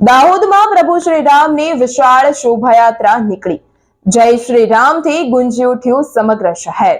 દાહોદમાં પ્રભુ શ્રી રામની વિશાળ શોભાયાત્રા નીકળી. જય શ્રી રામથી ગુંજી ઉઠ્યું સમગ્ર શહેર.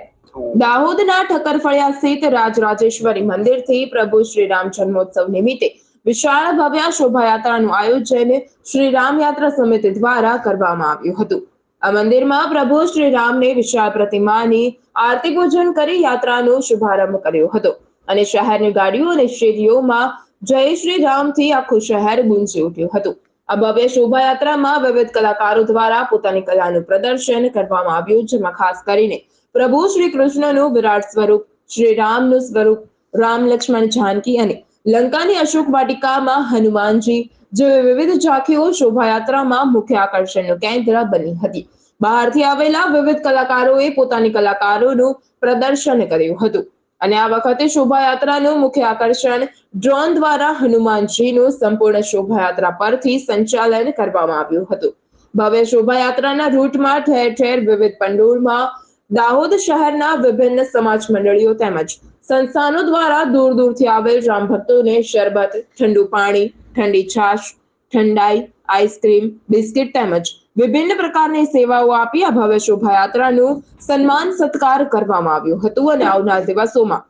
દાહોદના ઠક્કરફળિયા સ્થિત રાજરાજેશ્વરી મંદિરથી પ્રભુ શ્રી રામ જન્મોત્સવ નિમિત્તે વિશાળ ભવ્ય શોભાયાત્રાનું આયોજન શ્રી રામ યાત્રા સમિતિ દ્વારા કરવામાં આવ્યું હતું. આ મંદિરમાં પ્રભુ શ્રી રામને વિશાળ પ્રતિમાની આરતી પૂજન કરી યાત્રાનો શુભારંભ કર્યો હતો અને શહેરની ગાડીઓ અને શેરીઓમાં જય શ્રી રામથી આખું શહેર ગુંજી ઉઠ્યું હતું. આ ભવ્ય શોભાયાત્રામાં વિવિધ કલાકારો દ્વારા પોતાની કલાનું પ્રદર્શન કરવામાં આવ્યું, જેમાં ખાસ કરીને પ્રભુ શ્રી કૃષ્ણનું વિરાટ સ્વરૂપ, શ્રી રામનું સ્વરૂપ, રામ લક્ષ્મણ જાનકી અને લંકાની અશોક વાટિકામાં હનુમાનજી જેવી વિવિધ ઝાંખીઓ શોભાયાત્રામાં મુખ્ય આકર્ષણનું કેન્દ્ર બની હતી. બહારથી આવેલા વિવિધ કલાકારોએ પોતાની કલાકારોનું પ્રદર્શન કર્યું હતું. અને આ વખતે શોભાયાત્રાનું મુખ્ય આકર્ષણ ડ્રોન દ્વારા હનુમાનજીનું સંપૂર્ણ શોભાયાત્રા પરથી સંચાલન કરવામાં આવ્યું હતું. ભવ્ય શોભાયાત્રાના રૂટમાં ઠેર ઠેર વિવિધ પંડોળમાં, દાહોદ શહેરના વિભિન્ન સમાજ મંડળીઓ તેમજ સંસ્થાનો દ્વારા દૂર દૂરથી આવેલ રામ ભક્તોને શરબત, ઠંડુ પાણી, ઠંડી છાશ ઠંડાઈ આઈસ્ક્રીમ બિસ્કિટ તેમજ વિભિન્ન પ્રકારની સેવાઓ આપી આ ભવ્ય શોભાયાત્રાનું સન્માન સત્કાર કરવામાં આવ્યું હતું અને આવનાર દિવસોમાં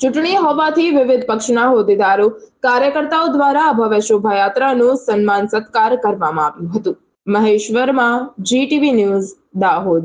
ચૂંટણી હોવાથી વિવિધ પક્ષના હોદ્દેદારો, કાર્યકર્તાઓ દ્વારા આ ભવ્ય શોભાયાત્રાનું સન્માન સત્કાર કરવામાં આવ્યું હતું. મહેશ્વરમાં જીટીવી ન્યૂઝ દાહોદ.